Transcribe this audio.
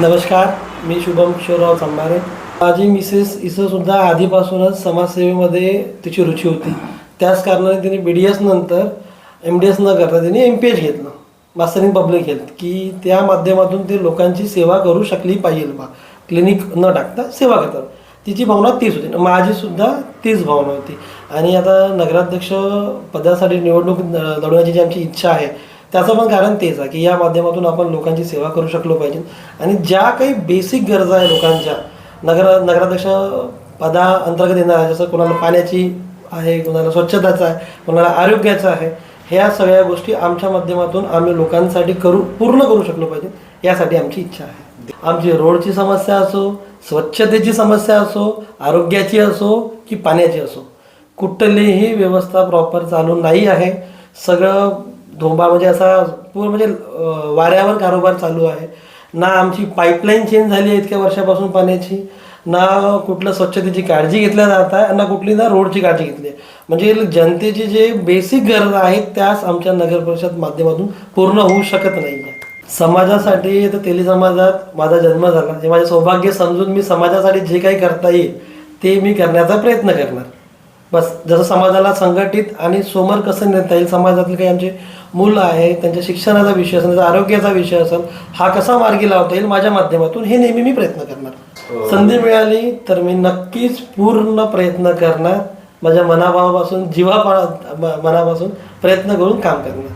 नमस्कार मी शुभम किशोरराव चांभारे माझी मिसेस इसंसुद्धा आधीपासूनच समाजसेवेमध्ये तिची रुची होती. त्याच कारणाने तिने बी डी एस नंतर एम डी एस न करता तिने एम पी एच घेतलं. मास्टर इन पब्लिक हेल्थ की त्या माध्यमातून ते लोकांची सेवा करू शकली पाहिजे बा. क्लिनिक न टाकता सेवा करतात. तिची भावना तीच होती. माझीसुद्धा तीच भावना होती. आणि आता नगराध्यक्ष पदासाठी निवडणूक लढवण्याची जी आमची इच्छा आहे त्याचं पण कारण तेच आहे की या माध्यमातून आपण लोकांची सेवा करू शकलो पाहिजे. आणि ज्या काही बेसिक गरजा आहे लोकांच्या नगर नगराध्यक्ष पदा अंतर्गत येणार आहे जसं कोणाला पाण्याची आहे कोणाला स्वच्छताचं आहे कोणाला आरोग्याचं आहे ह्या सगळ्या गोष्टी आमच्या माध्यमातून आम्ही लोकांसाठी करू पूर्ण करू शकलो पाहिजे यासाठी आमची इच्छा आहे. आमची रोडची समस्या असो स्वच्छतेची समस्या असो आरोग्याची असो की पाण्याची असो कुठलीही व्यवस्था प्रॉपर चालू नाही आहे. सगळं धोंबा म्हणजे असा पूर्ण म्हणजे वाऱ्यावर कारोबार चालू आहे. ना आमची पाईपलाईन चेंज झाली आहे इतक्या वर्षापासून पाण्याची. ना कुठलं स्वच्छतेची काळजी घेतल्या जात आहे ना कुठली ना रोडची काळजी घेतली आहे. म्हणजे जनतेची जे बेसिक गरज आहेत त्याच आमच्या नगर परिषद माध्यमातून पूर्ण होऊ शकत नाही आहे. समाजासाठी तर तेली समाजात माझा जन्म झाला. हे माझे सौभाग्य समजून मी समाजासाठी जे काही करता येईल ते मी करण्याचा प्रयत्न करणार. बस जसं समाजाला संघटित आणि समोर कसं नेता येईल समाजातले काही आमचे मुलं आहे त्यांच्या शिक्षणाचा विषय असेल त्यांचा आरोग्याचा विषय असेल हा कसा मार्गी लावता येईल माझ्या माध्यमातून हे नेहमी मी प्रयत्न करणार. संधी मिळाली तर मी नक्कीच पूर्ण प्रयत्न करणार. माझ्या मनाभावापासून जीवा मनापासून प्रयत्न करून काम करणार.